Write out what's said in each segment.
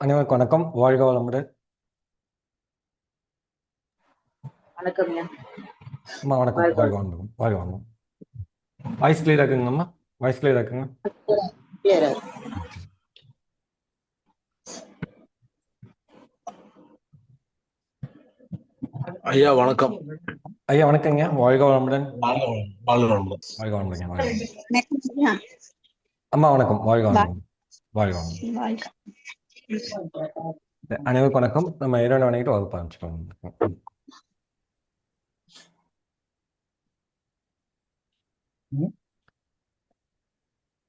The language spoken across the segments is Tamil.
அனைவருக்கும் வணக்கம் வாழ்க வளமுடன் வணக்கம்யா அம்மா வணக்கம் வாழ்க வளமுடன் வாழ்க வளமுடன் வாய்ஸ் கிளியர் இருக்குங்கம்மா வாய்ஸ் கிளியர் இருக்குங்க clear ஆ ஐயா வணக்கம் ஐயா வணக்கங்க வாழ்க வளமுடன் வாழ்க வளம், வாழ்க வளமுடன். வாழ்க வளமுடன் வாழ்க வளமுடன். அம்மா வணக்கம் வாழ்க வளமுடன் வாழ்க வளமுடன் அனைவருக்கும் வணக்கம். நம்ம இரண்டு வணங்கிட்டு வகுப்பு ஆரம்பிச்சுக்கோங்க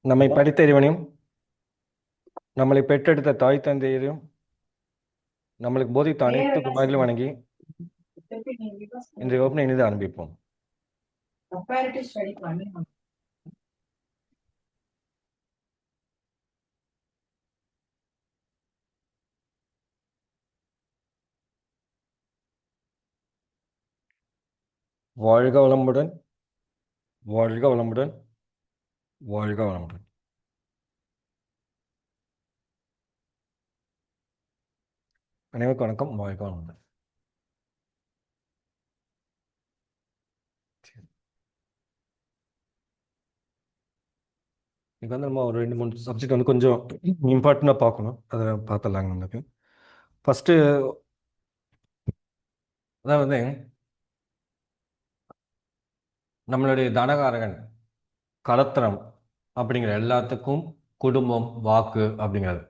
நம்மை படித்த இறைவனையும் நம்மளை பெற்றெடுத்த தாய் தந்தையரையும் நம்மளுக்கு போதித்த அனைத்து குமாரிலும் வணங்கி இன்றைய வகுப்பினை இனிது ஆரம்பிப்போம். வாழ்க வளமுடன் வாழ்க வளமுடன் வாழ்க வளமுடன். அனைவருக்கும் வணக்கம். வாழ்க வளமுடன். சரி. வந்து நம்ம ஒரு ரெண்டு மூணு சப்ஜெக்ட் வந்து கொஞ்சம் இம்பார்ட்டண்டாக பார்க்கணும். அதை பார்த்துடலாங்க நமக்கு ஃபஸ்ட்டு அதான் வந்து நம்மளுடைய தனகாரகன் கலத்திரம் அப்படிங்கிற எல்லாத்துக்கும் குடும்பம் வாக்கு அப்படிங்கிறது.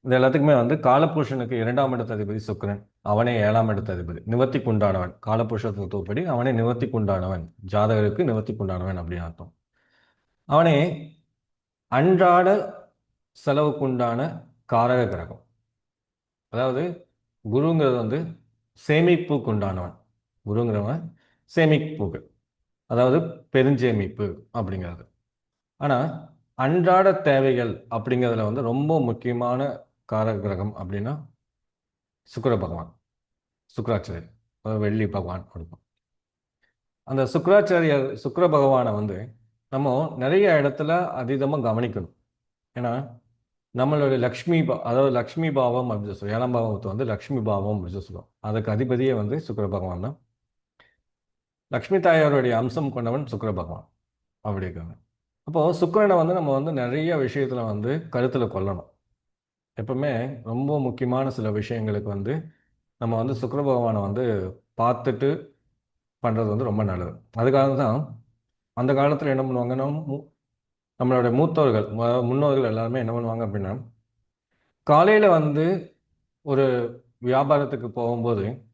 இது எல்லாத்துக்குமே வந்து காலபுருஷனுக்கு இரண்டாம் இடத்த அதிபதி சுக்கரன் அவனே ஏழாம் இடத்த அதிபதி. நிவர்த்திக்கு உண்டானவன். காலபுருஷ தத்துவப்படி அவனே நிவர்த்திக்கு உண்டானவன். ஜாதகருக்கு நிவர்த்திக்கு உண்டானவன் அப்படின்னு அர்த்தம். அவனே அன்றாட செலவுக்குண்டான காரக கிரகம். அதாவது குருங்கிறது வந்து சேமிப்புக்கு உண்டானவன். குருங்கிறவன் சேமிப்புக்கு. அதாவது பெருஞ்சேமிப்பு அப்படிங்கிறது. ஆனால் அன்றாட தேவைகள் அப்படிங்கிறதுல வந்து ரொம்ப முக்கியமான காரக கிரகம் அப்படின்னா சுக்கர பகவான். சுக்கராச்சாரியர் அதாவது வெள்ளி பகவான் கொடுப்போம் அந்த சுக்கராச்சாரியர் சுக்கர பகவானை வந்து நம்ம நிறைய இடத்துல அதீதமாக கவனிக்கணும். ஏன்னா நம்மளுடைய லக்ஷ்மி பா அதாவது லக்ஷ்மி பாவம் அப்படின்னு சொல்லுவோம் ஏழாம் பாவத்தை வந்து லக்ஷ்மி பாவம் அப்படின்னு சொல்லுவோம் அதுக்கு அதிபதியே வந்து சுக்கர பகவான் தான். லக்ஷ்மி தாயாருடைய அம்சம் கொண்டவன் சுக்கர பகவான். அப்படி இருக்காங்க. அப்போ சுக்கரனை வந்து நம்ம வந்து நிறைய விஷயத்துல வந்து கருத்துல கொள்ளணும் எப்பவுமே ரொம்ப முக்கியமான சில விஷயங்களுக்கு வந்து நம்ம வந்து சுக்கர பகவானை வந்து பார்த்துட்டு பண்றது வந்து ரொம்ப நல்லது. அதுக்காக தான் அந்த காலத்துல என்ன பண்ணுவாங்கன்னா மு- நம்மளுடைய மூத்தவர்கள் முன்னோர்கள் எல்லாருமே என்ன பண்ணுவாங்க அப்படின்னா காலையில வந்து ஒரு வியாபாரத்துக்கு போகும்போது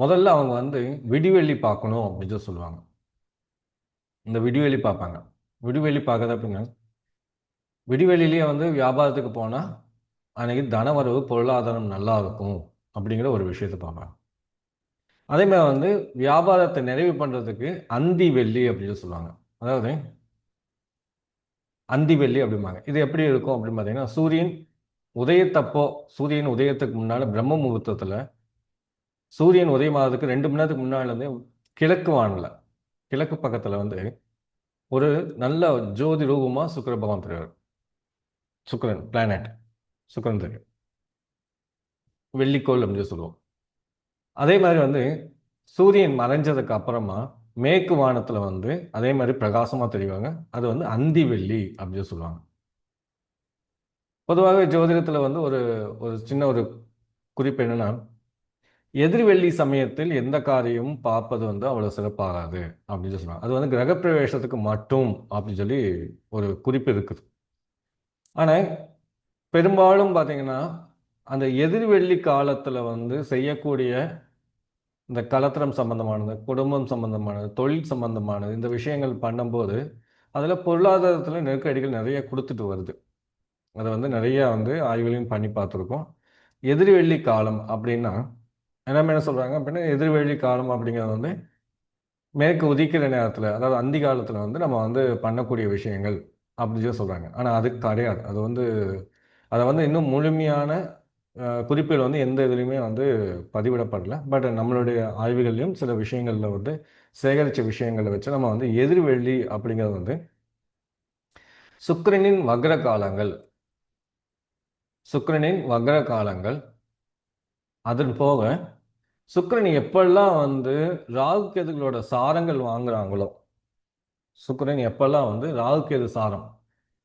முதல்ல அவங்க வந்து விடிவெளி பார்க்கணும் அப்படின்னு சொல்லி சொல்லுவாங்க. இந்த விடிவெளி பார்ப்பாங்க. விடிவெளி பார்க்கறது அப்படின்னா விடிவெளியிலேயே வந்து வியாபாரத்துக்கு போனால் அன்னைக்கு தனவரவு பொருளாதாரம் நல்லா இருக்கும் அப்படிங்கிற ஒரு விஷயத்தை பார்ப்பாங்க. அதே மாதிரி வந்து வியாபாரத்தை நிறைவு பண்ணுறதுக்கு அந்தி வெள்ளி அப்படின்னு சொல்லுவாங்க. அதாவது அந்தி வெள்ளி அப்படிம்பாங்க. இது எப்படி இருக்கும் அப்படின்னு பார்த்தீங்கன்னா சூரியன் உதயத்தப்போ சூரியன் உதயத்துக்கு முன்னால் பிரம்ம முகூர்த்தத்தில் சூரியன் உதயமாகிறதுக்கு ரெண்டு மணி நேரத்துக்கு முன்னாடி வந்து கிழக்கு வானில். கிழக்கு பக்கத்தில் வந்து ஒரு நல்ல ஜோதி ரூபமாக சுக்கர பகவான் தெரிவார் சுக்கரன் பிளானட் சுக்கரன் தெரியும். வெள்ளிக்கோள் அப்படின்னு சொல்லுவோம். அதே மாதிரி வந்து சூரியன் மறைஞ்சதுக்கு அப்புறமா மேற்கு வானத்தில் வந்து அதே மாதிரி பிரகாசமாக தெரிவாங்க. அது வந்து அந்தி வெள்ளி அப்படின்னு சொல்லுவாங்க. பொதுவாகவே ஜோதிடத்தில் வந்து ஒரு ஒரு சின்ன ஒரு குறிப்பு என்னன்னா எதிர்வெள்ளி சமயத்தில் எந்த காரியமும் பார்ப்பது வந்து அவ்வளோ சிறப்பாகாது அப்படின்னு சொல்லி அது வந்து கிரகப்பிரவேசத்துக்கு மட்டும் அப்படின்னு சொல்லி ஒரு குறிப்பு இருக்குது. ஆனால் பெரும்பாலும் பார்த்தீங்கன்னா அந்த எதிர்வெள்ளி காலத்தில் வந்து செய்யக்கூடிய இந்த கலத்திரம் சம்பந்தமானது குடும்பம் சம்பந்தமானது தொழில் சம்பந்தமானது இந்த விஷயங்கள் பண்ணும்போது அதில் பொருளாதாரத்தில் நெருக்கடிகள் நிறைய கொடுத்துட்டு வருது. அதை வந்து நிறையா வந்து ஆய்வுகளையும் பண்ணி பார்த்துருக்கோம். எதிர்வெள்ளி காலம் அப்படின்னா எல்லாமே என்ன சொல்கிறாங்க அப்படின்னா எதிர்வெள்ளி காலம் அப்படிங்கிறது வந்து மேற்கு உதிக்கிற நேரத்தில் அதாவது அந்தி காலத்தில் வந்து நம்ம வந்து பண்ணக்கூடிய விஷயங்கள் அப்படின்னு சொல்லி சொல்கிறாங்க ஆனால் அது கிடையாது அது வந்து அதை வந்து இன்னும் முழுமையான அஹ், குறிப்புகள் வந்து எந்த இதுலேயுமே வந்து பதிவிடப்படல. பட் நம்மளுடைய ஆய்வுகள்லையும் சில விஷயங்களில் வந்து சேகரித்த விஷயங்களை வச்சு நம்ம வந்து எதிர்வெள்ளி அப்படிங்கிறது வந்து சுக்கரனின் வக்ர காலங்கள் சுக்கரனின் வக்ர காலங்கள் அதன் போக சுக்கரன் எப்பெல்லாம் வந்து ராகு கேதுகளோட சாரங்கள் வாங்குறாங்களோ சுக்கரன் எப்பெல்லாம் வந்து ராகு கேது சாரம்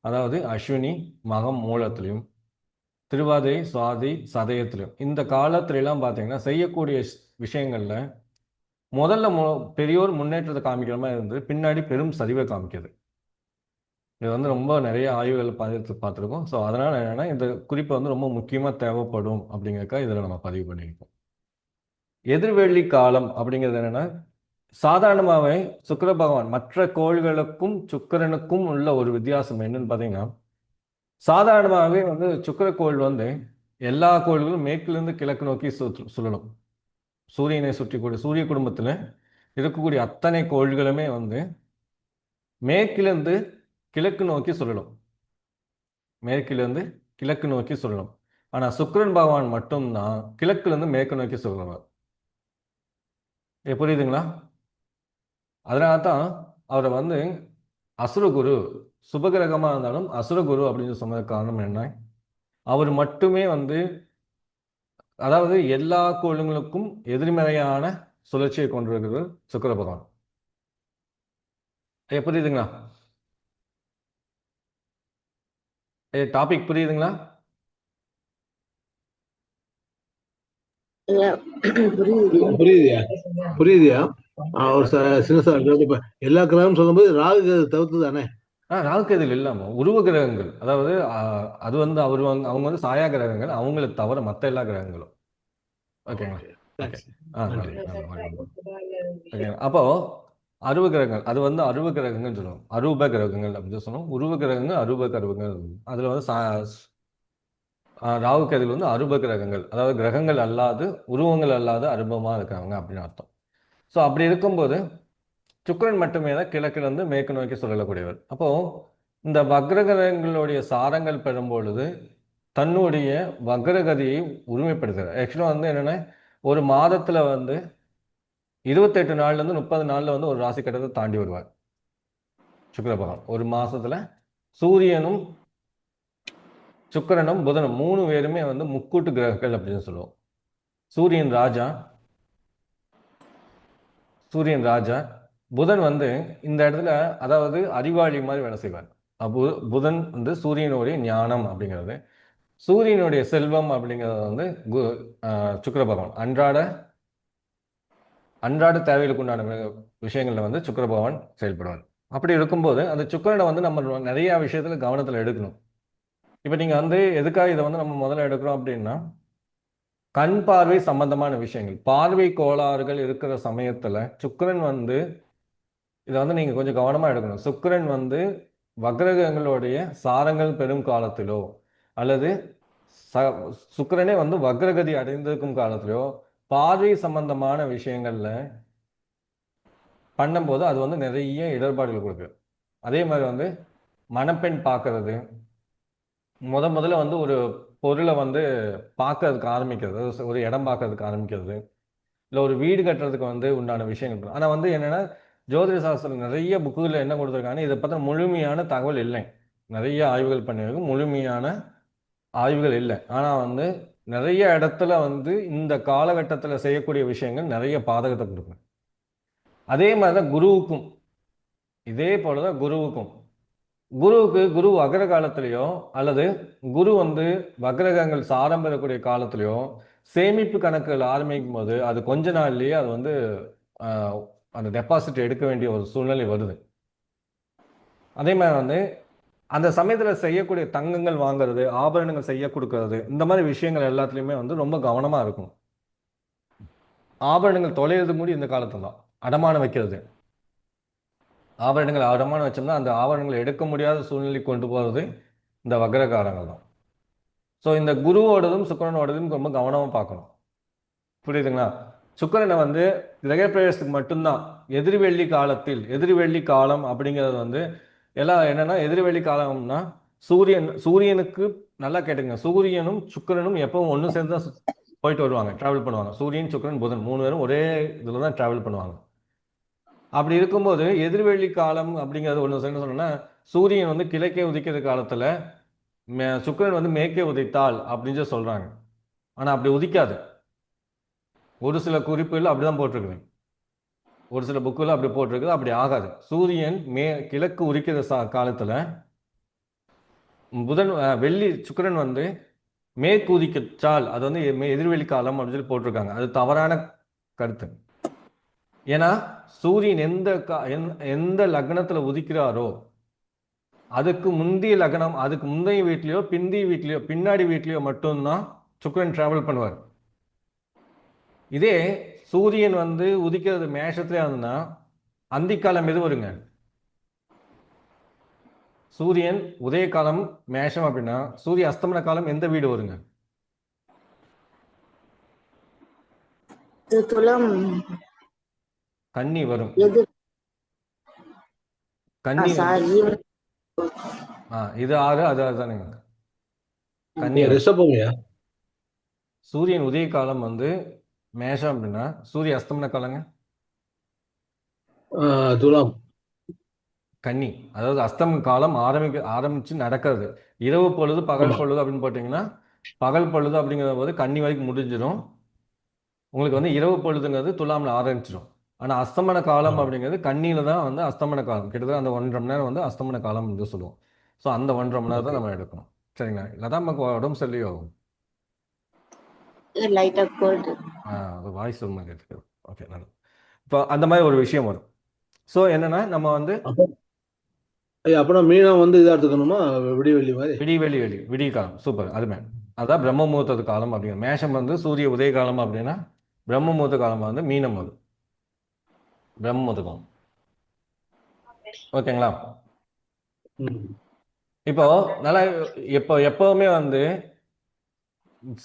அதாவது அஸ்வினி மகம் மூலத்திலையும் திருவாதிரை சுவாதி சதயத்திலையும் இந்த காலத்திலலாம் பார்த்தீங்கன்னா செய்யக்கூடிய விஷயங்களில் முதல்ல மு பெரியோர் முன்னேற்றத்தை காமிக்கிற மாதிரி இருந்து பின்னாடி பெரும் சரிவை காமிக்கிறது இது வந்து ரொம்ப நிறைய ஆய்வுகள் பார்த்து பார்த்துருக்கோம். ஸோ அதனால் என்னென்னா இந்த குறிப்பு வந்து ரொம்ப முக்கியமாக தேவைப்படும் அப்படிங்கிறக்கா இதில் நம்ம பதிவு பண்ணியிருக்கோம். எதிர்வெள்ளி காலம் அப்படிங்கிறது என்னென்னா சாதாரணமாகவே சுக்கிர பகவான் மற்ற கோள்களுக்கும் சுக்கிரனுக்கும் உள்ள ஒரு வித்தியாசம் என்னன்னு பார்த்தீங்கன்னா சாதாரணமாகவே வந்து சுக்கிர கோள் வந்து எல்லா கோள்களும் மேற்கிலிருந்து கிழக்கு நோக்கி சு சுழலும். சூரியனை சுற்றி கூட சூரிய குடும்பத்தில் இருக்கக்கூடிய அத்தனை கோள்களுமே வந்து மேற்கிலிருந்து கிழக்கு நோக்கி சுழலும். மேற்கிலிருந்து கிழக்கு நோக்கி சுழலும். ஆனால் சுக்கிரன் பகவான் மட்டும்தான் கிழக்குலேருந்து மேற்கு நோக்கி சுழலுவார். புரியுதுங்களா? அதனால தான் அவரை வந்து அசுரகுரு சுபகிரகமாக இருந்தாலும் அசுரகுரு அப்படின்னு சொன்ன காரணம் என்ன? அவர் மட்டுமே வந்து அதாவது எல்லா கோளுங்களுக்கும் எதிர்மறையான சுழற்சியை கொண்டிருக்கிறது சுக்கர பகவான். ஏ புரியுதுங்களா? ஏ டாபிக் புரியுதுங்களா ஐயா புரியுது புரியுதுயா? புரியுதுயா? ஒரு சின்ன சார் எல்லா கிரகமும் சொல்லும்போது ராகு தவிர்த்து தானே ராகுகேதுகள் இல்லாம உருவ கிரகங்கள். அதாவது அது வந்து அவர் வந்து அவங்க வந்து சாயா கிரகங்கள். அவங்களை தவிர மற்ற எல்லா கிரகங்களும். ஓகேங்களா? அப்போ அருவ கிரகங்கள். அது வந்து அருவ கிரகங்கள்னு சொல்லுவோம். அரூப கிரகங்கள் அப்படின்னு சொல்லுவோம். உருவ கிரகங்கள் அரூப கிரகங்கள் அதுல வந்து ராகு கேதுகள் வந்து அருப கிரகங்கள் அதாவது கிரகங்கள் அல்லாது உருவங்கள் அல்லாத அருபமாக இருக்கிறவங்க அப்படின்னு அர்த்தம். ஸோ அப்படி இருக்கும்போது சுக்கரன் மட்டுமே தான் கிழக்கிலிருந்து மேற்கு நோக்கி சொல்லக்கூடியவர் அப்போ இந்த வக்ரகிரகங்களுடைய சாரங்கள் பெறும் பொழுது தன்னுடைய வக்ரகதியை உரிமைப்படுத்துகிறார். ஆக்சுவலாக வந்து என்னென்னா ஒரு மாதத்தில் வந்து இருபத்தெட்டு நாள்லேருந்து முப்பது நாளில் வந்து ஒரு ராசி கட்டத்தை தாண்டி வருவார். சுக்கர பகவான். ஒரு மாதத்தில் சூரியனும் சுக்கிரனும் புதனும் மூணு பேருமே வந்து முக்கூட்டு கிரகங்கள் அப்படின்னு சொல்லுவோம். சூரியன் ராஜா சூரியன் ராஜா புதன் வந்து இந்த இடத்துல அதாவது அறிவாளி மாதிரி வேலை செய்வார். அப்போ புதன் வந்து சூரியனுடைய ஞானம் அப்படிங்கிறது. சூரியனுடைய செல்வம் அப்படிங்கிறது வந்து கு ஆஹ் பகவான். அன்றாட அன்றாட தேவைகளுக்கு உண்டான விஷயங்களில் வந்து சுக்கர பகவான் செயல்படுவார். அப்படி இருக்கும்போது அந்த சுக்கிரனை வந்து நம்ம நிறைய விஷயத்துல கவனத்தில் எடுக்கணும். இப்போ நீங்கள் வந்து எதுக்காக இதை வந்து நம்ம முதல்ல எடுக்கிறோம் அப்படின்னா கண் பார்வை சம்பந்தமான விஷயங்கள். பார்வை கோளாறுகள் இருக்கிற சமயத்தில் சுக்கரன் வந்து இதை வந்து நீங்கள் கொஞ்சம் கவனமாக எடுக்கணும். சுக்கரன் வந்து வக்ரகங்களுடைய சாரங்கள் பெறும் காலத்திலோ அல்லது ச சுக்கரனே வந்து வக்ரகதி அடைந்திருக்கும் காலத்திலோ பார்வை சம்பந்தமான விஷயங்கள்ல பண்ணும்போது அது வந்து நிறைய இடர்பாடுகள் கொடுக்கு அதே மாதிரி வந்து மணப்பெண் பார்க்கறது முத முதல்ல வந்து ஒரு பொருளை வந்து பார்க்கறதுக்கு ஆரம்பிக்கிறது. ஒரு- ஒரு இடம் பார்க்கறதுக்கு ஆரம்பிக்கிறது. இல்லை ஒரு வீடு கட்டுறதுக்கு வந்து உண்டான விஷயங்கள். ஆனால் வந்து என்னென்னா ஜோதிட சாஸ்திரம் நிறைய புக்குகளில் என்ன கொடுத்துருக்காங்க இதை பற்றின முழுமையான தகவல் இல்லை. நிறைய ஆய்வுகள் பண்ணியிருக்கு முழுமையான ஆய்வுகள் இல்லை. ஆனால் வந்து நிறைய இடத்துல வந்து இந்த காலகட்டத்தில் செய்யக்கூடிய விஷயங்கள் நிறைய பாதகத்தை கொடுக்கும். அதே மாதிரி தான் குருவுக்கும். இதே போல தான் குருவுக்கும். குருவுக்கு குரு வக்ர காலத்திலேயோ அல்லது குரு வந்து வக்ரகங்கள் சாரம் பெறக்கூடிய சேமிப்பு கணக்குகள் ஆரம்பிக்கும் போது அது கொஞ்ச நாள்லயே அது வந்து அந்த டெபாசிட் எடுக்க வேண்டிய ஒரு சூழ்நிலை வருது. அதே மாதிரி வந்து அந்த சமயத்தில் செய்யக்கூடிய தங்கங்கள் வாங்குறது ஆபரணங்கள் செய்ய கொடுக்கறது இந்த மாதிரி விஷயங்கள் எல்லாத்துலேயுமே வந்து ரொம்ப கவனமாக இருக்கும் ஆபரணங்கள் தொலைகிறது மூடி இந்த காலத்தில் தான். அடமானம் வைக்கிறது. ஆபரணங்கள் அடமானம் வச்சோம்னா அந்த ஆபரணங்களை எடுக்க முடியாத சூழ்நிலை கொண்டு போகிறது இந்த வக்ரகாரங்கள் தான் ஸோ இந்த குருவோடதும் சுக்கிரனோடதும் ரொம்ப கவனமாக பார்க்கணும். புரியுதுங்களா? சுக்கிரனை வந்து கிரகப்பிரவேசத்துக்கு மட்டும்தான். எதிர்வெள்ளி காலத்தில் எதிர்வெள்ளி காலம் அப்படிங்கிறது வந்து எல்லாம் என்னென்னா எதிர்வெள்ளி காலம்னா சூரியன் சூரியனுக்கு நல்லா கேட்டுங்க சூரியனும் சுக்கிரனும் எப்பவும் ஒன்று சேர்ந்து தான் போயிட்டு வருவாங்க. ட்ராவல் பண்ணுவாங்க. சூரியன் சுக்கிரன் புதன் மூணு பேரும் ஒரே இதில் தான் ட்ராவல் பண்ணுவாங்க. அப்படி இருக்கும்போது எதிர்வெளி காலம் அப்படிங்கிறது ஒன்று என்ன சொன்னோம்னா சூரியன் வந்து கிழக்கே உதிக்கிற காலத்தில் மே- சுக்கிரன் வந்து மேற்கே உதைத்தாள் அப்படின்னு சொல்லி ஆனால் அப்படி உதிக்காது. ஒரு சில குறிப்புகள் அப்படிதான் போட்டிருக்குது. ஒரு சில புக்கில் அப்படி போட்டிருக்குது. அப்படி ஆகாது. சூரியன் மே கிழக்கு உரிக்கிற சா காலத்தில் புதன் வெள்ளி சுக்கரன் வந்து மேற்கு உதிக்கச்சால் அது வந்து எ- மே- எதிர்வெளி காலம் அப்படின்னு சொல்லி போட்டிருக்காங்க. அது தவறான கருத்து. ஏன்னா சூரியன் எந்த கா- எந்த- எந்த லக்னத்துல உதிக்கிறாரோ அதுக்கு முந்தைய லக்னம் அதுக்கு முந்தைய வீட்லேயோ பிந்தைய வீட்லேயோ பின்னாடி வீட்லேயோ மட்டும்தான் சுக்கிரன் டிராவல் பண்ணுவார். இதே சூரியன் வந்து உதிக்கிறது மேஷத்துல இருந்ததுன்னா அந்திக்காலம் எது வருங்க? சூரியன் உதய காலம் மேஷம் அப்படின்னா சூரிய அஸ்தமன காலம் எந்த வீடு வருங்க? துலம் கன்னி வரும். கன்னி இது ஆறு அது அதுதானுங்க கன்னி சூரியன் உதய காலம் வந்து மேஷம் அப்படின்னா சூரிய அஸ்தமன காலங்க? துலாம். கன்னி. அதாவது அஸ்தமன காலம் ஆரம்பிக்க ஆரம்பிச்சு நடக்கிறது. இரவு பொழுது பகல். பொழுது அப்படின்னு போட்டிங்கன்னா பகல் பொழுது அப்படிங்கிற போது கன்னி வரைக்கும் முடிஞ்சிடும். உங்களுக்கு வந்து இரவு பொழுதுங்கிறது துலாம்ல ஆரம்பிச்சிடும். ஆனா அஸ்தமன காலம். அப்படிங்கிறது கன்னியில தான் வந்து அஸ்தமன காலம். கிட்டத்தட்ட அந்த ஒன்றரை மணி நேரம் வந்து அஸ்தமன காலம் என்று சொல்லுவோம். ஸோ அந்த ஒன்றரை மணி நேரம் தான் நம்ம எடுக்கணும். சரிங்களா? இல்லாதான் நமக்கு உடம்பு சரியில்லையோ? லைட்டா கோல்டு ஆ அது வாய்ஸ் ஒரு மாதிரி ஓகே நல்லது. இப்போ அந்த மாதிரி ஒரு விஷயம் வரும். ஸோ என்னன்னா நம்ம வந்து அப்போ ஐயா அப்பனா மீனம் வந்து இதா எடுத்துக்கணுமா? விடிவெள்ளி மாதிரி? விடி வெளி விடிய காலம். சூப்பர் அதுமே அதான் பிரம்ம முகூர்த்தத்து காலம் அப்படிங்கிற மேஷம் வந்து சூரிய உதய காலம் அப்படின்னா பிரம்ம முகூர்த்த காலம் வந்து மீனம் அது. பிரம்ம காலம் ஓகேங்களா. இப்போ நல்லா இப்போ எப்பவுமே வந்து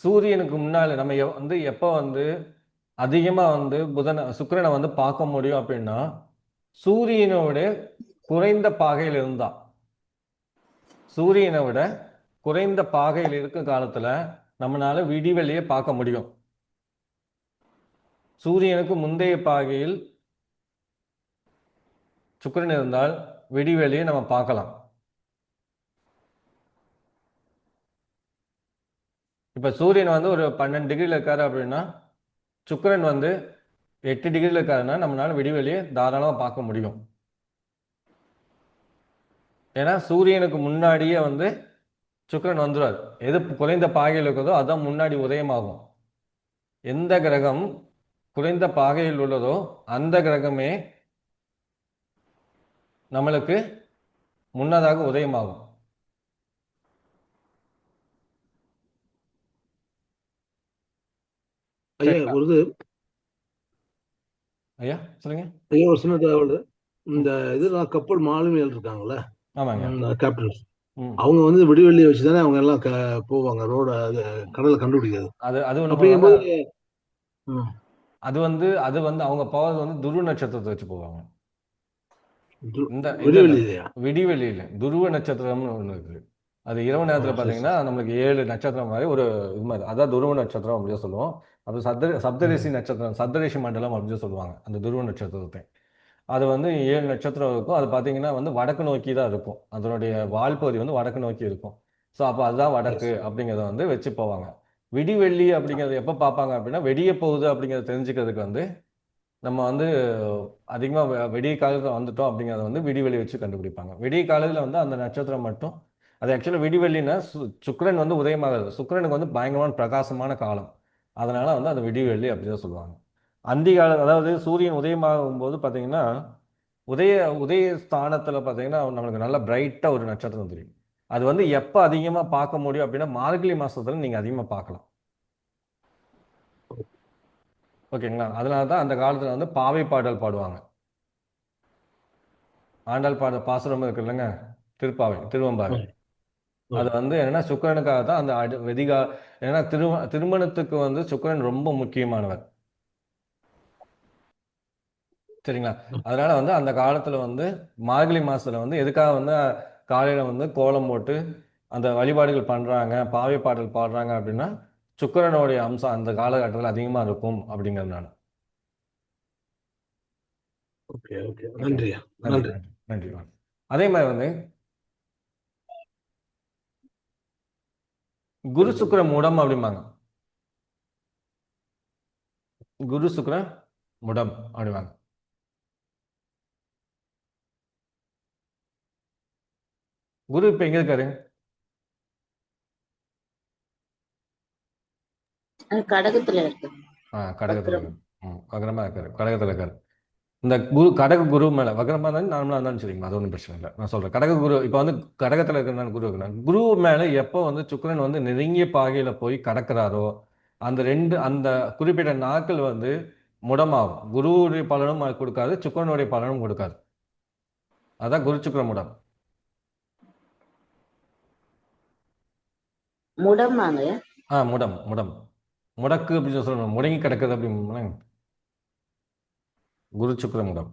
சூரியனுக்கு முன்னால நம்ம வந்து எப்போ வந்து அதிகமா வந்து புதன் சுக்கிரனை வந்து பார்க்க முடியும் அப்படின்னா சூரியனோட குறைந்த பாகையில் இருந்தா. சூரியனை விட குறைந்த பாகையில் இருக்க காலத்துல நம்மளால விடிவெளியை பார்க்க முடியும். சூரியனுக்கு முந்தைய பாகையில் சுக்கரன் இருந்தால் விடிவெளியை நம்ம பார்க்கலாம். இப்போ சூரியன் வந்து ஒரு பன்னெண்டு டிகிரியில் இருக்காரு அப்படின்னா சுக்கரன் வந்து எட்டு டிகிரியில் இருக்காருன்னா நம்மளால் விடிவெளியை தாராளமாக பார்க்க முடியும். ஏன்னா சூரியனுக்கு முன்னாடியே வந்து சுக்கரன் வந்துடுவார். எது குறைந்த பாகையில் இருக்கிறதோ அதான் முன்னாடி உதயமாகும். எந்த கிரகம் குறைந்த பாகையில் உள்ளதோ அந்த கிரகமே நம்மளுக்கு முன்னதாக உதயமாகும். ஐயா? ஒரு இது. ஐயா சொல்லுங்க. ஐயா ஒரு சின்ன தகவல். இந்த இதெல்லாம் கப்பல் மாலுமிகள் இருக்காங்கல்ல? ஆமாங்க. ம். அவங்க வந்து விடிவெள்ளியை வச்சு தானே அவங்க எல்லாம் போவாங்க. ரோட கடலை கண்டுபிடிக்கிறது. அது அது அப்படிங்கும்போது அது வந்து அது வந்து அவங்க போகிறது வந்து துருவ நட்சத்திரத்தை வச்சு போவாங்க. இந்த இந்த விடிவெள்ளி இல்லையா விடிவெளி இல்லை துருவ நட்சத்திரம்னு ஒன்று இருக்கு. அது இரவு நேரத்தில் பார்த்தீங்கன்னா நம்மளுக்கு ஏழு நட்சத்திரம் மாதிரி ஒரு இது மாதிரி அதான் துருவ நட்சத்திரம் அப்படின்னு சொல்லுவோம். அது சப்த சப்தரிஷி நட்சத்திரம் சப்தரிஷி மண்டலம் அப்படின்னு சொல்லுவாங்க அந்த துருவ நட்சத்திரத்தை. அது வந்து ஏழு நட்சத்திரம் இருக்கும். அது பார்த்தீங்கன்னா வந்து வடக்கு நோக்கி தான் இருக்கும். அதனுடைய வால்பகுதி வந்து வடக்கு நோக்கி இருக்கும். ஸோ அப்போ அதுதான் வடக்கு அப்படிங்கிறத வந்து வச்சு போவாங்க. விடிவெள்ளி அப்படிங்கிறது எப்போ பார்ப்பாங்க அப்படின்னா வெடிய போகுது அப்படிங்கிறத தெரிஞ்சுக்கிறதுக்கு வந்து நம்ம வந்து அதிகமாக வெடிய காலத்தில் வந்துட்டோம் அப்படிங்கிறத வந்து விடிவெளி வச்சு கண்டுபிடிப்பாங்க. விடிய காலத்தில் வந்து அந்த நட்சத்திரம் மட்டும் அது ஆக்சுவலாக விடிவெள்ளினா சு- சுக்ரன் வந்து உதயமாகிறது சுக்கரனுக்கு வந்து பயங்கரமான பிரகாசமான காலம். அதனால் வந்து அந்த விடிவெள்ளி அப்படிதான் சொல்லுவாங்க. அந்தி காலம் அதாவது சூரியன் உதயமாகும் போது பார்த்தீங்கன்னா உதய உதய ஸ்தானத்தில் பார்த்தீங்கன்னா நம்மளுக்கு நல்ல பிரைட்டாக ஒரு நட்சத்திரம் தெரியும். அது வந்து எப்போ அதிகமாக பார்க்க முடியும் அப்படின்னா மார்கழி மாதத்தில் நீங்கள் அதிகமாக பார்க்கலாம். ஓகேங்களா? அதனால தான் அந்த காலத்தில் வந்து பாவை பாடல் பாடுவாங்க. ஆண்டாள் பாடல் பாசுரம் இருக்கு இல்லைங்க? திருப்பாவை திருவம்பாவை அது வந்து என்னன்னா சுக்கிரனுக்காக தான் அந்த வெதிகா ஏன்னா திரு திருமணத்துக்கு வந்து சுக்கிரன் ரொம்ப முக்கியமானவர். சரிங்களா? அதனால வந்து அந்த காலத்துல வந்து மார்கழி மாசத்துல வந்து எதுக்காக வந்து காலையில வந்து கோலம் போட்டு அந்த வழிபாடுகள் பண்றாங்க பாவை பாடல் பாடுறாங்க அப்படின்னா சுக்கிரனுடைய அம்சம் அந்த காலகட்டத்தில் அதிகமா இருக்கும் ஓகே நன்றியா? நன்றி நன்றி. அதே மாதிரி வந்து குரு சுக்கிர முடம் அப்படிம்பாங்க. குரு சுக்கிர முடம் அப்படிம்பாங்க. குரு இப்ப எங்க இருக்காரு? கடகத்துல இருக்கு. ஆ கடகத்துல வக்ரம். இருக்காரு கடகத்துல இருக்காரு இந்த குரு கடக குரு மேல வக்ரமா இருந்தாலும் நார்மலா இருந்தாலும் சரிங்களா அது ஒன்றும் பிரச்சனை இல்லை. நான் சொல்றேன். கடக குரு இப்போ வந்து கடகத்துல இருக்கிற குரு இருக்கிறார் குரு மேல எப்போ வந்து சுக்கிரன் வந்து நெருங்கிய பாகையில போய் கடக்கிறாரோ அந்த ரெண்டு அந்த குறிப்பிட்ட நாட்கள் வந்து முடமாகும். குருவுடைய பலனும் கொடுக்காது சுக்கிரனுடைய பலனும் கொடுக்காது. அதான் குரு சுக்கிர முடம். முடமாங்க ஆ முடம் முடம். முடக்கு அப்படின்னு சொல்லணும் முடங்கி கிடக்குது அப்படின்னு குரு சுக்கிர முடம்.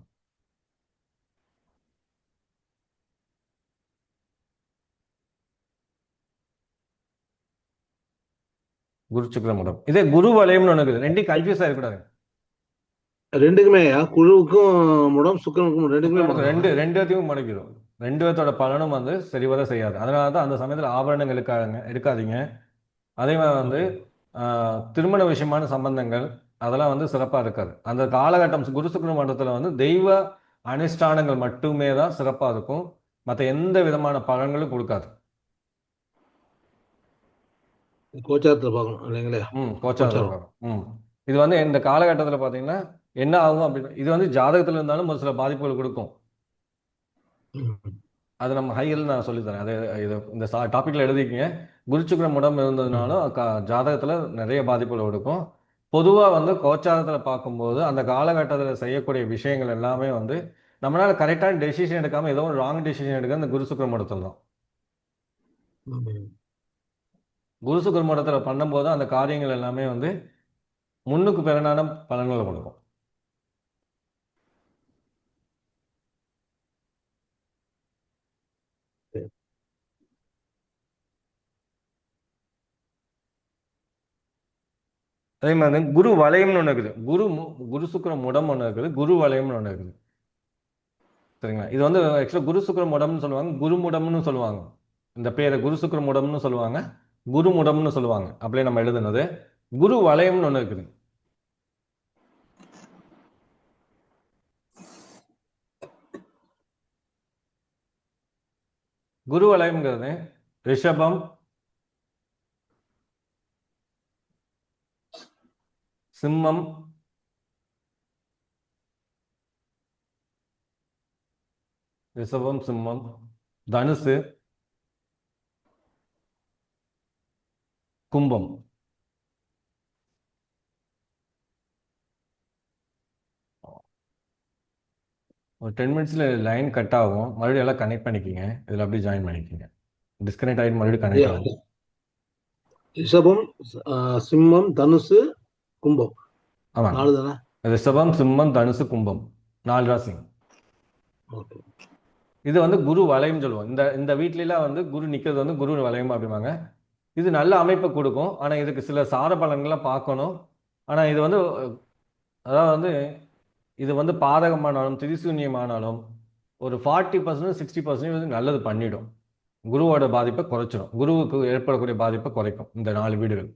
குரு சுக்கிர முடம். இதே குரு வலயம்னு ஒன்று ரெண்டையும் கன்ஃபியூஸ் ஆகிடக்கூடாது ரெண்டுக்குமே குழுவுக்கும் முடம் சுக்கரனுக்கும் ரெண்டுக்குமே. ரெண்டு ரெண்டு பேர்த்தையும் முடக்கிடும். ரெண்டு பேர்த்தோட பலனும் வந்து சரிவர செய்யாது. அதனால தான் அந்த சமயத்தில் ஆபரணங்கள் எடுக்காதுங்க எடுக்காதீங்க அதே மாதிரி வந்து திருமண விஷயமான சம்பந்தங்கள் அதெல்லாம் வந்து சிறப்பாக இருக்காது. அந்த காலகட்டம் குரு சுக்கிர மண்டலத்தில் வந்து தெய்வ அனுஷ்டானங்கள் மட்டுமே தான் சிறப்பாக இருக்கும். மற்ற எந்த விதமான பலன்களும் கொடுக்காது. கோச்சாரத்துல பார்க்கணும் இல்லைங்களா? ம் கோச்சாரம். இருக்கும் ம். இது வந்து இந்த காலகட்டத்தில் பார்த்தீங்கன்னா என்ன ஆகும் அப்படின்னு இது வந்து ஜாதகத்தில் இருந்தாலும் ஒரு சில பாதிப்புகள் கொடுக்கும். அது நம்ம ஹையில் நான் சொல்லித்தரேன். அது இது இந்த டாப்பிக்கில் எழுதிக்கிங்க. குருச்சுக்கிர முடம் இருந்ததுனாலும் க- ஜாதகத்தில் நிறைய பாதிப்புகள் கொடுக்கும் பொதுவாக வந்து கோச்சாரத்தில் பார்க்கும்போது அந்த காலகட்டத்தில் செய்யக்கூடிய விஷயங்கள் எல்லாமே வந்து நம்மளால கரெக்டான டெசிஷன் எடுக்காமல் ஏதோ ஒரு ராங் டெசிஷன் எடுக்க அந்த குரு சுக்கிர முடத்தில் தான். ம். குரு சுக்கிர முடத்தில் பண்ணும்போது அந்த காரியங்கள் எல்லாமே வந்து முன்னுக்கு பிறனான பலன்களை கொடுக்கும் சரி. அதே மாதிரி குரு வளையம்னு ஒன்று இருக்குது. குரு மு- குரு சுக்கரம் முடம் ஒன்று இருக்குது. குரு வளையம்னு ஒன்று இருக்குது. சரிங்களா? இது வந்து ஆக்சுவலாக குரு சுக்கரம் முடம்னு சொல்லுவாங்க குருமுடம்னு சொல்லுவாங்க. இந்த பேரை குரு சுக்கரம் முடம்னு சொல்லுவாங்க குருமுடம்னு சொல்லுவாங்க. அப்படியே நம்ம எழுதுனது. குரு வளையம்னு ஒன்று இருக்குது. குரு வளையம்ங்கிறது ரிஷபம் சிம்மம். ரிஷபம் சிம்மம். தனுசு. கும்பம். ஒரு டென் மினிட்ஸில் லைன் கட் ஆகும். மறுபடியும் எல்லாம் கனெக்ட் பண்ணிக்கிங்க. இதில் அப்படியே ஜாயின் பண்ணிக்கிங்க. டிஸ்கனெக்ட் ஆகி மறுபடியும் கனெக்ட் ஆகும். ரிஷபம் சிம்மம் தனுசு கும்பம். ஆமாம் நாலு தானே ரிஷபம் சிம்மம் தனுசு கும்பம். நாலு ராசி ஓகே. இது வந்து குரு வலயம் சொல்லுவோம். இந்த இந்த வீட்லலாம் வந்து குரு நிற்கிறது வந்து குரு வலயம் அப்படிம்பாங்க. இது நல்ல அமைப்பை கொடுக்கும். ஆனால் இதுக்கு சில சார பலன்கள்லாம் பார்க்கணும். ஆனால் இது வந்து அதாவது வந்து இது வந்து பாதகமானாலும் திரிசூன்யமானாலும் ஒரு ஃபார்ட்டி பர்சன்ட் சிக்ஸ்டி பர்சன்ட் வந்து நல்லது பண்ணிடும். குருவோட பாதிப்பை குறைச்சிடும். குருவுக்கு ஏற்படக்கூடிய பாதிப்பை குறைக்கும். இந்த நாலு வீடுகள்.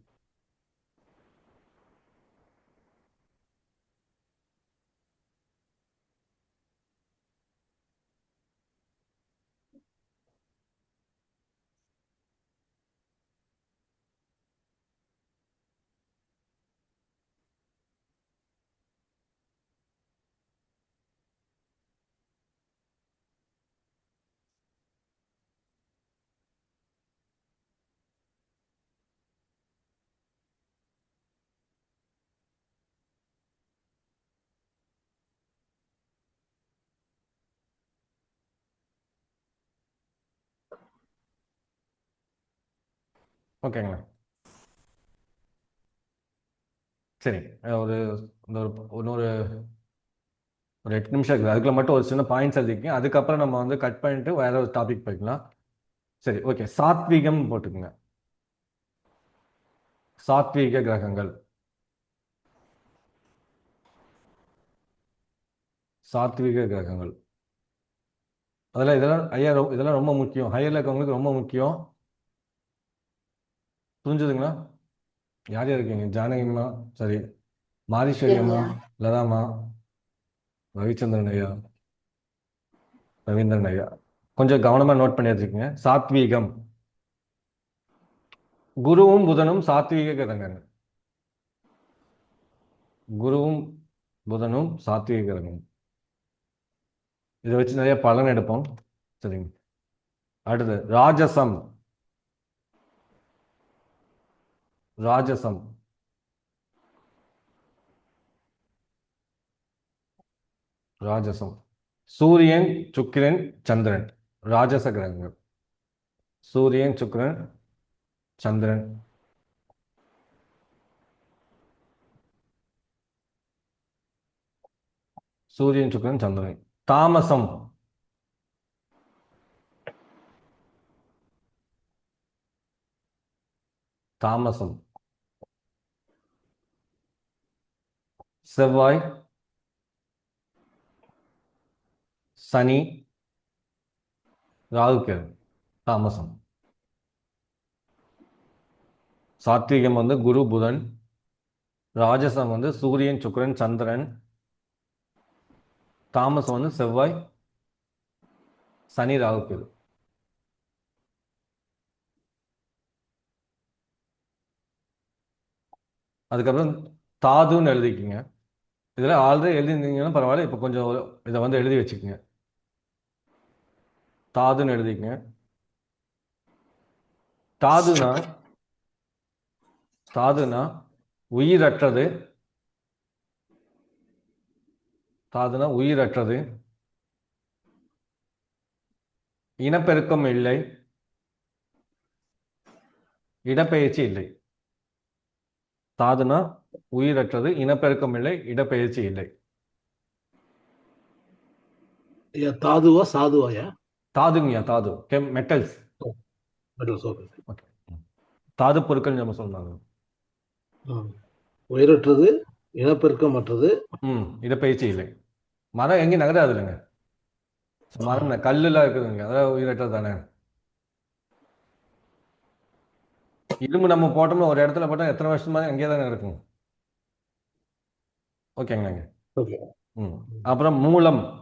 ஓகேங்களா சரி ஒரு இன்னொரு ஒரு எட்டு நிமிஷம் இருக்குது. அதுக்குள்ள மட்டும் ஒரு சின்ன பாயிண்ட்ஸ் எழுதிக்கங்க அதுக்கப்புறம் நம்ம வந்து கட் பண்ணிட்டு வேற ஒரு டாபிக் போய்க்கலாம். சரி ஓகே சாத்வீகம் போட்டுக்கோங்க. சாத்வீக கிரகங்கள். சாத்வீக கிரகங்கள். அதெல்லாம் இதெல்லாம் ஐயா இதெல்லாம் ரொம்ப முக்கியம். ஹையர் இருக்கவங்களுக்கு ரொம்ப முக்கியம். புரிஞ்சுதுங்களா? யார் யார் இருக்கீங்க ஜானகிம்மா சரி. மாதீஸ்வரி அம்மா லதாம்மா ரவிச்சந்திரன் ஐயா ரவீந்திரன் ஐயா. கொஞ்சம் கவனமா நோட் பண்ணி வச்சுக்கோங்க. சாத்வீகம். குருவும் புதனும் சாத்வீக கிரகங்கள். குருவும் புதனும் சாத்வீக கிரகம் இதை வச்சு நிறைய பலன் எடுப்போம். சரிங்க. அடுத்து ராஜசம். ராஜசம். ராஜசம். சூரியன் சுக்கிரன் சந்திரன். ராஜச கிரகங்கள். சூரியன் சுக்கிரன் சந்திரன். சூரியன் சுக்கிரன் சந்திரன். தாமசம். தாமசம். செவ்வாய் சனி ராகுகேது தாமசம். சாத்விகம் வந்து குரு புதன். ராஜசம் வந்து சூரியன் சுக்கரன் சந்திரன். தாமசம் வந்து செவ்வாய் சனி ராகுகேது அதுக்கப்புறம் தாதுன்னு எழுதிக்கிங்க. இதில் ஆல்ரெடி எழுதியிருந்தீங்கன்னா பரவாயில்ல. இப்போ கொஞ்சம் இதை வந்து எழுதி வச்சுக்கோங்க. தாதுன்னு எழுதிக்கங்க. தாதுனா தாதுனா உயிரற்றது. தாதுனா உயிரற்றது. இனப்பெருக்கம் இல்லை. இடப்பெயர்ச்சி இல்லை. தாதுனா உயிரற்றது இனப்பெருக்கம் இல்லை இடப்பெயர்ச்சி இல்லை. தாதுவா சாதுவாயா தாதுங்கய்யா தாது. கெம் மெட்டல்ஸ் தாது பொருட்கள் நம்ம சொன்னாங்க. உயிரற்றது இனப்பெருக்கமற்றது. ம் இடப்பெயர்ச்சி இல்லை. மரம் எங்கேயும் நகராது இல்லைங்க. மரம் கல்லுலாம் இருக்குதுங்க. அதான் உயிரற்றது தானே. இரும்பு நம்ம போட்டோம்னா ஒரு இடத்துல போட்டோம் எத்தனை வருஷமா அங்கேயே தானே இருக்கும். ஓகேங்களாங்க ஓகே ம். அப்புறம் மூலம்.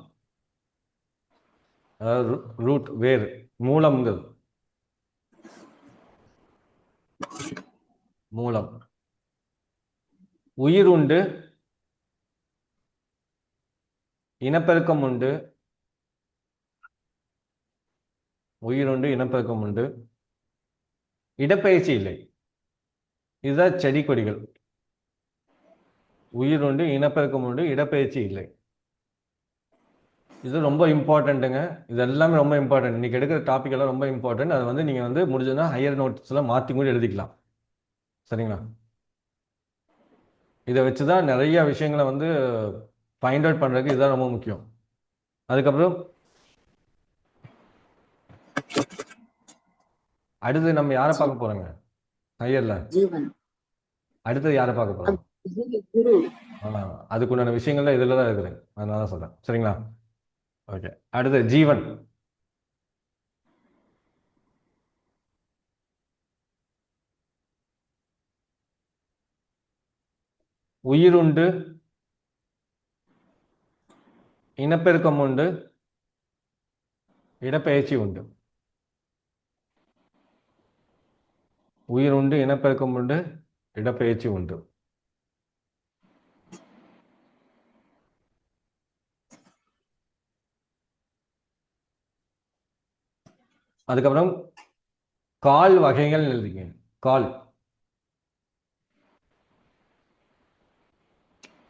ரூட் வேர் மூலம்ங்கிறது மூலம். உயிர் உண்டு. இனப்பெருக்கம் உண்டு. உயிர் உண்டு இனப்பெருக்கம் உண்டு. இடப்பெயர்ச்சி இல்லை. இதுதான் செடி கொடிகள் உயிர் உண்டு இனப்பெருக்கம் உண்டு இடப்பெயர்ச்சி இல்லை. இது ரொம்ப இம்பார்ட்டண்ட்டுங்க இது எல்லாமே ரொம்ப இம்பார்ட்டன்ட் இன்னைக்கு எடுக்கிற டாபிக் எல்லாம் ரொம்ப இம்பார்ட்டன்ட் அதை வந்து நீங்கள் வந்து முடிஞ்சதுன்னா ஹையர் நோட்ஸ்லாம் மாற்றி கூட எழுதிக்கலாம். சரிங்களா? இதை வச்சு தான் நிறைய விஷயங்களை வந்து ஃபைண்ட் அவுட் பண்ணுறதுக்கு இதுதான் ரொம்ப முக்கியம். அதுக்கப்புறம் அடுத்து நம்ம யாரை பார்க்க போறோங்க? ஹையரில் அடுத்தது யாரை பார்க்க ஆ, அதுக்குண்டான விஷயங்கள்லாம் இதுல தான் இருக்குது அதனால தான் சொல்றேன். சரிங்களா? ஓகே. அடுத்து ஜீவன். உயிருண்டு இனப்பெருக்கம் உண்டு இடப்பெயர்ச்சி உண்டு. உயிர் உண்டு இனப்பெருக்கம் உண்டு இடப்பெயர்ச்சி உண்டு. அதுக்கப்புறம் கால் வகைகள் எழுதிங்க. கால்.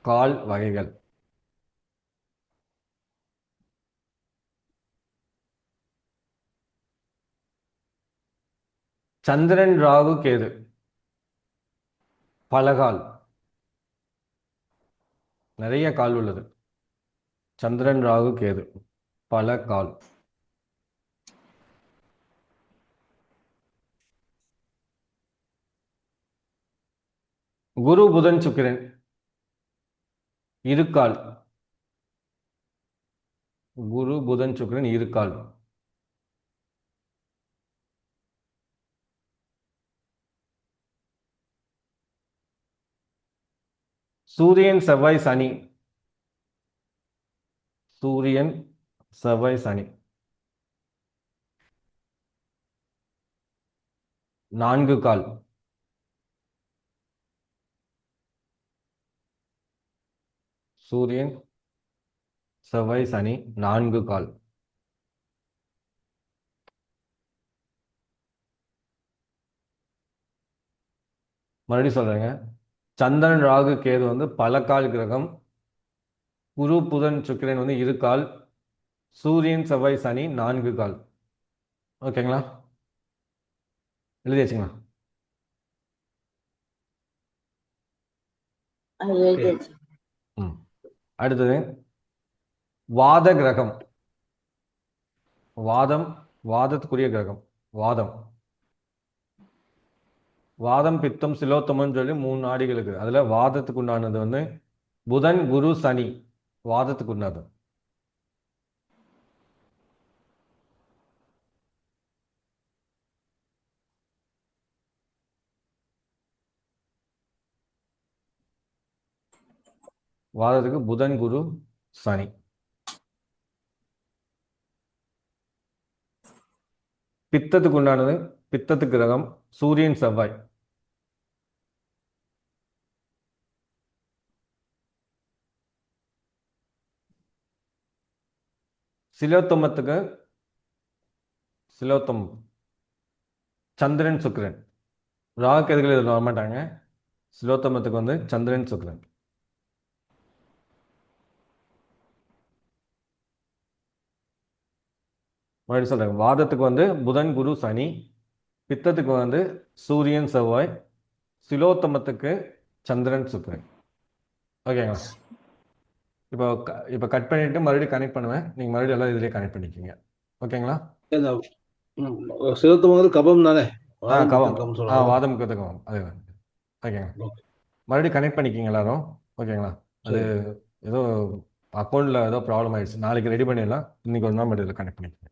கால் வகைகள். சந்திரன் ராகு கேது. பலகால். நிறைய கால் உள்ளது. சந்திரன் ராகு கேது. பல கால் குரு புதன் சுக்கிரன். இருக்கால் குரு புதன் சுக்கிரன் இருக்கால் சூரியன் செவ்வாய் சனி. சூரியன் செவ்வாய் சனி. நான்கு கால். சூரியன் செவ்வாய் சனி நான்கு கால். மறுபடியும் சொல்றேங்க. சந்திரன் ராகு கேது வந்து பல கால் கிரகம். குரு புதன் சுக்கிரன் வந்து இரு கால். சூரியன் செவ்வாய் சனி நான்கு கால். ஓகேங்களா? எழுதி வச்சுங்களா எழுதியாச்சு. அடுத்தது வாத கிரகம் வாதம் வாதத்துக்குரிய கிரகம். வாதம். வாதம் பித்தம் சிலோத்தமம்னு சொல்லி மூணு நாடிகள் இருக்குது அதில் வாதத்துக்கு உண்டானது வந்து புதன் குரு சனி. வாதத்துக்கு உண்டானது. வாரத்துக்கு புதன் குரு சனி. பித்தத்துக்கு உண்டானது பித்தத்து கிரகம் சூரியன் செவ்வாய். சிலோத்தமத்துக்கு சிலோத்தம் சந்திரன் சுக்கிரன். ராகு எதுகள் இதில் வரமாட்டாங்க. சிலோத்தமத்துக்கு வந்து சந்திரன் சுக்கிரன். மறுபடியும் சொல்றேன். வாதத்துக்கு வந்து புதன் குரு சனி பித்தத்துக்கு வந்து சூரியன் செவ்வாய் சிலோத்தமத்துக்கு சந்திரன் சுக்கிரன். ஓகேங்களா இப்போ இப்போ கட் பண்ணிட்டு மறுபடியும் கனெக்ட் பண்ணுவேன். நீங்கள் மறுபடியும் எல்லாம் இதிலே கனெக்ட் பண்ணிக்கோங்க. ஓகேங்களா சிவத்தமங்கிறது கபம் தானே? ஆ பித்தம் ஆ வாதம் கவம் அதே ஓகேங்களா ஓகே. மறுபடியும் கனெக்ட் பண்ணிக்கிங்க எல்லாரும். ஓகேங்களா அது ஏதோ அக்கௌண்ட்டில் ஏதோ ப்ராப்ளம் ஆயிடுச்சு. நாளைக்கு ரெடி பண்ணிடலாம். இன்னைக்கு ஒரு நாள் இதில் கனெக்ட் பண்ணிக்கோங்க.